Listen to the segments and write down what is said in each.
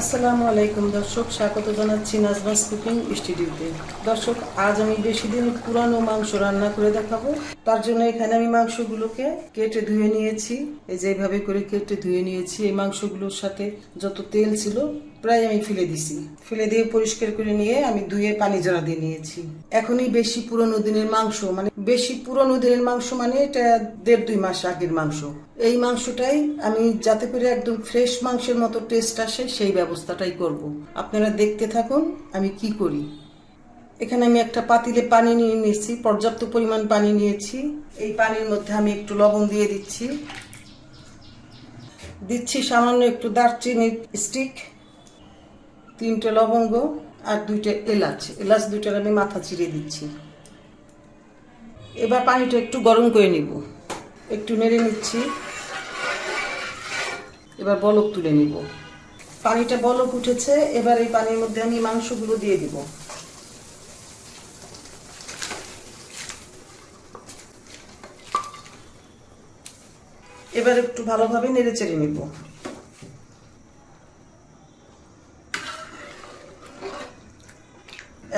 আসসালামু আলাইকুম, দর্শক, স্বাগত জানাচ্ছি নাজমাস কুকিং স্টুডিওতে। দর্শক, আজ আমি বেশি দিন পুরানো মাংস রান্না করে দেখাবো। তার জন্য এখানে আমি মাংসগুলোকে কেটে ধুয়ে নিয়েছি। এই যে এইভাবে করে কেটে ধুয়ে নিয়েছি। এই মাংসগুলোর সাথে যত তেল ছিল প্রায় আমি ফেলে দিছি। ফেলে দিয়ে পরিষ্কার করে নিয়ে আমি ধুয়ে পানি জড়া দিয়ে নিয়েছি। এখনই বেশি পুরনো দিনের মাংস মানে বেশি পুরনো দিনের মাংস মানে এটা দেড় দুই মাস আগের মাংস। এই মাংসটাই আমি যাতে করে একদম ফ্রেশ মাংসের মতো টেস্ট আসে, সেই ব্যবস্থাটাই করব। আপনারা দেখতে থাকুন আমি কি করি। এখানে আমি একটা পাতিলে পানি নিয়ে নিয়েছি, পর্যাপ্ত পরিমাণ পানি নিয়েছি। এই পানির মধ্যে আমি একটু লবণ দিয়ে দিচ্ছি। দিচ্ছি সামান্য একটু দারচিনির স্টিক তিনটে লবঙ্গ আর দুইটা এলাচ। এলাচ দুইটার আমি মাথা চিড়ে দিচ্ছি। এবার পানিটা একটু গরম করে নিব। একটু নেড়ে নিচ্ছি। এবার বলক তুলে নিব। পানিটা বলক উঠেছে, এবার এই পানির মধ্যে আমি মাংসগুলো দিয়ে দিব। এবার একটু ভালোভাবে নেড়ে চেড়ে নিব।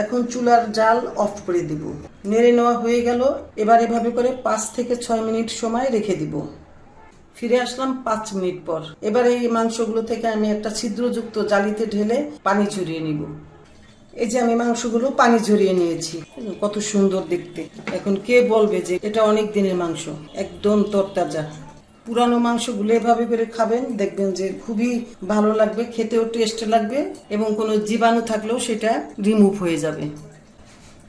এখন চুলার জাল অফ করে দিব। নেড়ে নেওয়া হয়ে গেল, এবার এভাবে করে পাঁচ থেকে ছয় মিনিট সময় রেখে দিব। ফিরে আসলাম পাঁচ মিনিট পর। এবার এই মাংসগুলো থেকে আমি একটা ছিদ্রযুক্ত জালিতে ঢেলে পানি ঝরিয়ে নিব। এই যে আমি মাংসগুলো পানি ঝরিয়ে নিয়েছি, কত সুন্দর দেখতে। এখন কে বলবে যে এটা অনেক দিনের মাংস, একদম তরতাজা। পুরানো মাংসগুলো এভাবে করে খাবেন, দেখবেন যে খুবই ভালো লাগবে, খেতেও টেস্ট লাগবে এবং কোনো জীবাণু থাকলেও সেটা রিমুভ হয়ে যাবে।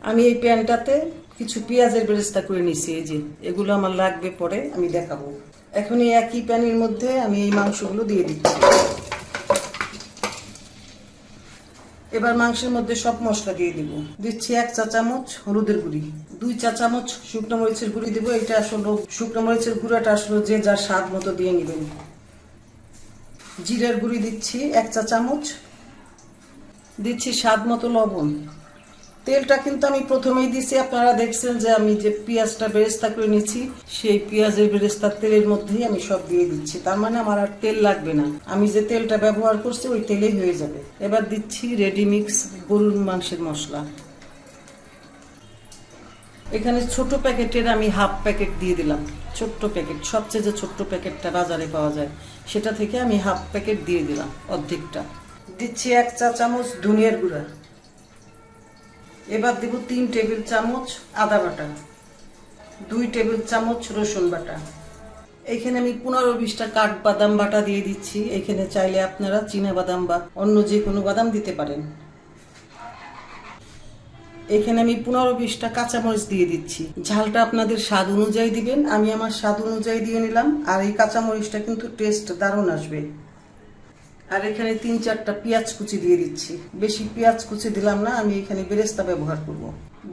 আমি এই প্যানটাতে কিছু পেঁয়াজের ব্যবস্থা করে নিছি এই যে এগুলো আমার লাগবে পরে, আমি দেখাবো। এখন এই একই প্যানের মধ্যে আমি এই মাংসগুলো দিয়ে দিচ্ছি। এবার মাংসের মধ্যে সব মশলা দিয়ে দিব। দিচ্ছি এক চা চামচ হলুদের গুঁড়ি। দুই চা চামচ শুকনো মরিচের গুঁড়ি দিব। এটা আসলে শুকনো মরিচের গুঁড়াটা আসলে যে যার স্বাদ মতো দিয়ে নেবেন। জিরের গুঁড়ি দিচ্ছি এক চা চামচ। দিচ্ছি স্বাদ মতো লবণ। তেলটা কিন্তু আমি প্রথমেই দিছি। আপনারা দেখছেন যে আমি যে পেঁয়াজটা বেরেস্তা করে নিচ্ছি সেই পেঁয়াজের বেরেস্তার তেলের মধ্যেই আমি সব দিয়ে দিচ্ছি। তার মানে আমার আর তেল লাগবে না। আমি যে তেলটা ব্যবহার করছি, ওই তেলেই হয়ে যাবে। এবার দিচ্ছি রেডি মিক্স গরুর মাংসের মশলা। এখানে ছোট প্যাকেটের আমি হাফ প্যাকেট দিয়ে দিলাম। ছোট্ট প্যাকেট, সবচেয়ে যে ছোট্ট প্যাকেটটা বাজারে পাওয়া যায়, সেটা থেকে আমি হাফ প্যাকেট দিয়ে দিলাম অর্ধেকটা। দিচ্ছি এক চা চামচ ধনিয়ার গুঁড়া। এবার দেব তিন টেবিল চামচ আদা বাটা, দুই টেবিল চামচ রসুন বাটা। এখানে আমি পনেরো বিশটা কাঠ বাদাম বাটা দিয়ে দিচ্ছি। এখানে চাইলে আপনারা চীনা বাদাম বা অন্য যে কোনো বাদাম দিতে পারেন। এখানে আমি পনেরো বিশটা কাঁচামরিচ দিয়ে দিচ্ছি। ঝালটা আপনাদের স্বাদ অনুযায়ী দিবেন। আমি আমার স্বাদ অনুযায়ী দিয়ে নিলাম। আর এই কাঁচামরিচটা কিন্তু টেস্ট দারুণ আসবে। আর এখানে তিন চারটা পেঁয়াজ কুচি দিয়ে দিচ্ছি। বেশি পেঁয়াজ কুচি দিলাম না, আমি এখানে বেরেস্তা ব্যবহার করব।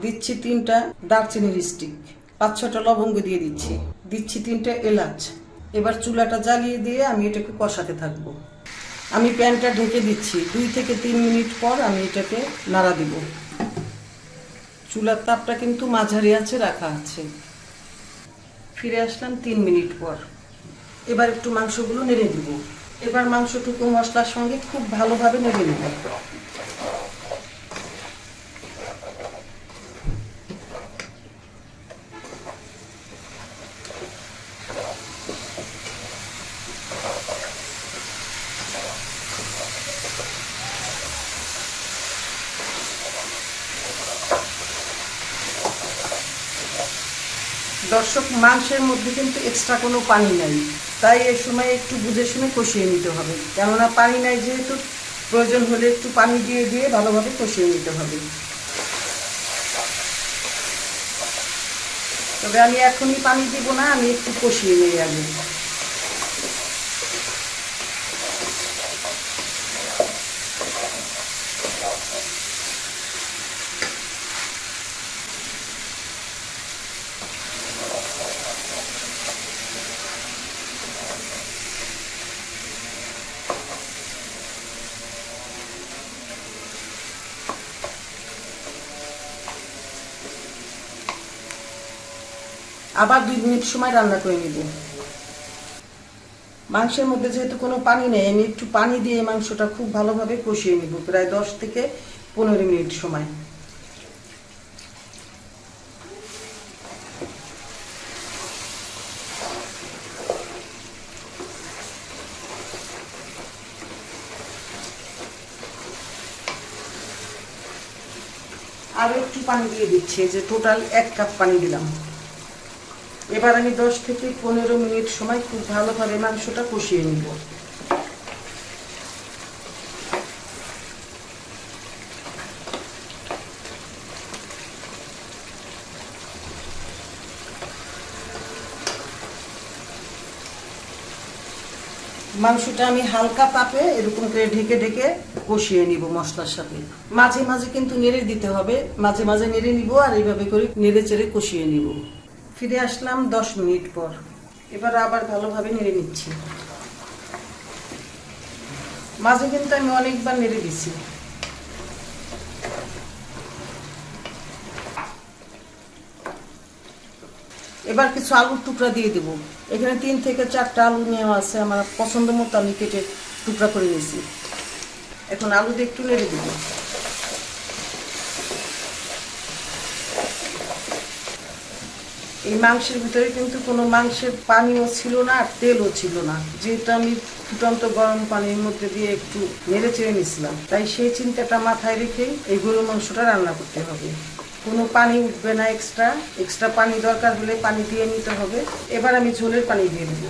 দিচ্ছি তিনটা দারচিনির স্টিক পাঁচ ছটা লবঙ্গ দিয়ে দিচ্ছি। দিচ্ছি তিনটা এলাচ। এবার চুলাটা জ্বালিয়ে দিয়ে আমি এটাকে কষাতে থাকব। আমি প্যানটা ঢেকে দিচ্ছি। দুই থেকে তিন মিনিট পর আমি এটাকে নাড়া দিব। চুলার তাপটা কিন্তু মাঝারি আছে, রাখা আছে। ফিরে আসলাম তিন মিনিট পর। এবার একটু মাংসগুলো নেড়ে দিব। এবার মাংসটুকু মশলার সঙ্গে খুব ভালোভাবে নেড়ে নেব। দর্শক, মাংসের মধ্যে কিন্তু এক্সট্রা কোনো পানি নাই। তাই এর সময় একটু বুঝে শুনে কষিয়ে নিতে হবে। কেননা পানি নাই যেহেতু, প্রয়োজন হলে একটু পানি দিয়ে দিয়ে ভালোভাবে কষিয়ে নিতে হবে। তবে আমি এখনই পানি দিব না, আমি একটু কষিয়ে নিয়ে আগে। আবার দুই মিনিট সময় রান্না করে নিব। মাংসের মধ্যে যেহেতু কোনো পানি নেই, আমি একটু পানি দিয়ে মাংসটা খুব ভালোভাবে কষিয়ে নিব, প্রায় দশ থেকে পনেরো মিনিট সময়। আরও একটু পানি দিয়ে দিচ্ছি যে টোটাল এক কাপ পানি দিলাম। এবার আমি দশ থেকে পনেরো মিনিট সময় খুব ভালোভাবে মাংসটা কষিয়ে নিব। মাংসটা আমি হালকা তাপে এরকম করে ঢেকে ঢেকে কষিয়ে নিব মশলার সাথে। মাঝে মাঝে কিন্তু নেড়ে দিতে হবে। মাঝে মাঝে নেড়ে নিব আর এইভাবে করে নেড়ে চেড়ে কষিয়ে নিব। ফিরে আসলাম দশ মিনিট পর। এবার আবার ভালোভাবে নেড়ে নিচ্ছি। মাঝে কিন্তু আমি অনেকবার নেড়ে দিছি। এবার কিছু আলুর টুকরা দিয়ে দেব। এখানে তিন থেকে চারটা আলু নেওয়া আছে। আমার পছন্দ মতো আমি কেটে টুকরা করে নিয়েছি। এখন আলু দিয়ে একটু নেড়ে দেব। এই মাংসের ভিতরে কিন্তু কোনো মাংসের পানিও ছিল না, আর তেলও ছিল না। যেহেতু আমি ফুটন্ত গরম পানির মধ্যে দিয়ে একটু নেড়ে চেড়ে নিছিলাম তাই সেই চিন্তাটা মাথায় রেখে এই গরু মাংসটা রান্না করতে হবে। কোনো পানি উঠবে না এক্সট্রা এক্সট্রা পানি দরকার হলে পানি দিয়ে নিতে হবে। এবার আমি ঝোলের পানি দিয়ে দেবো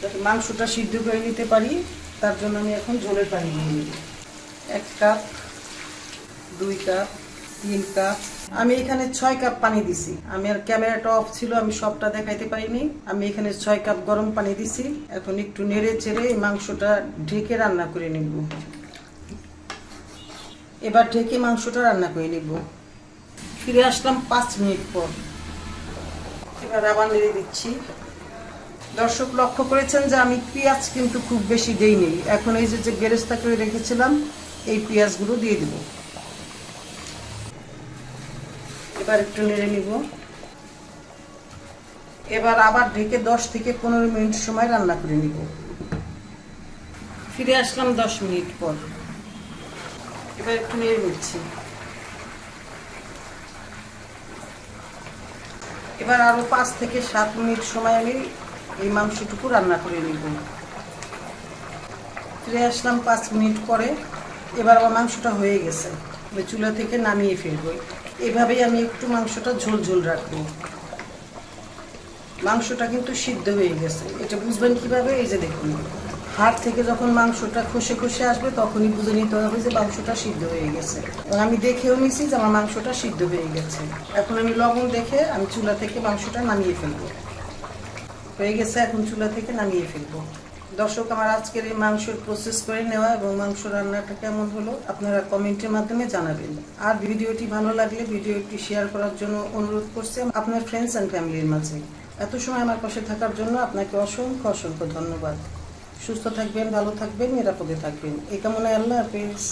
যাতে মাংসটা সিদ্ধ করে নিতে পারি, তার জন্য আমি এখন ঝোলের পানি দিয়ে নেব। এক কাপ, দুই কাপ, তিন কাপ আমি এখানে ছয় কাপ পানি দিছি। আমি আর ক্যামেরাটা অফ ছিল, আমি সবটা দেখাইতে পারিনি। আমি এখানে ছয় কাপ গরম পানি দিছি। এখন একটু নেড়ে চেড়ে মাংসটা ঢেকে রান্না করে নিব। এবার ঢেকে মাংসটা রান্না করে নিব। ফিরে আসলাম পাঁচ মিনিট পর। এবার আবার নেড়ে দিচ্ছি। দর্শক লক্ষ্য করেছেন যে আমি পেঁয়াজ কিন্তু খুব বেশি দেইনি। এখন এই যে গেরেস্তা করে রেখেছিলাম, এই পেঁয়াজগুলো দিয়ে দিব। এবার একটু নেড়ে নিব। এবার আবার ঢেকে দশ থেকে পনেরো মিনিট সময় রান্না করে নিব। ফিরে আসলাম দশ মিনিট পর। এবার একটু নেড়ে নিচ্ছি। এবার আরও পাঁচ থেকে সাত মিনিট সময় আমি এই মাংসটুকু রান্না করে নিব। ফিরে আসলাম পাঁচ মিনিট পরে। এবার আমার মাংসটা হয়ে গেছে। চুলা থেকে নামিয়ে ফেলব। এভাবেই আমি একটু মাংসটা ঝোল ঝোল রাখব। মাংসটা কিন্তু সিদ্ধ হয়ে গেছে। এটা বুঝবেন কীভাবে? এই যে দেখুন হাত থেকে যখন মাংসটা খসে খসে আসবে, তখনই বুঝে নিতে হবে যে মাংসটা সিদ্ধ হয়ে গেছে। আমি দেখেও নিছি যে আমার মাংসটা সিদ্ধ হয়ে গেছে। এখন আমি লবণ দেখে আমি চুলা থেকে মাংসটা নামিয়ে ফেলব। হয়ে গেছে, এখন চুলা থেকে নামিয়ে ফেলব। দর্শক, আমার আজকের এই মাংসের প্রসেস করে নেওয়া এবং মাংস রান্নাটা কেমন হলো আপনারা কমেন্টের মাধ্যমে জানাবেন। আর ভিডিওটি ভালো লাগলে ভিডিওটি শেয়ার করার জন্য অনুরোধ করছি আপনার ফ্রেন্ডস অ্যান্ড ফ্যামিলির মাঝে। এত সময় আমার পাশে থাকার জন্য আপনাকে অসংখ্য অসংখ্য ধন্যবাদ। সুস্থ থাকবেন, ভালো থাকবেন, নিরাপদে থাকবেন। এই কামনায় আল্লাহ হাফেজ।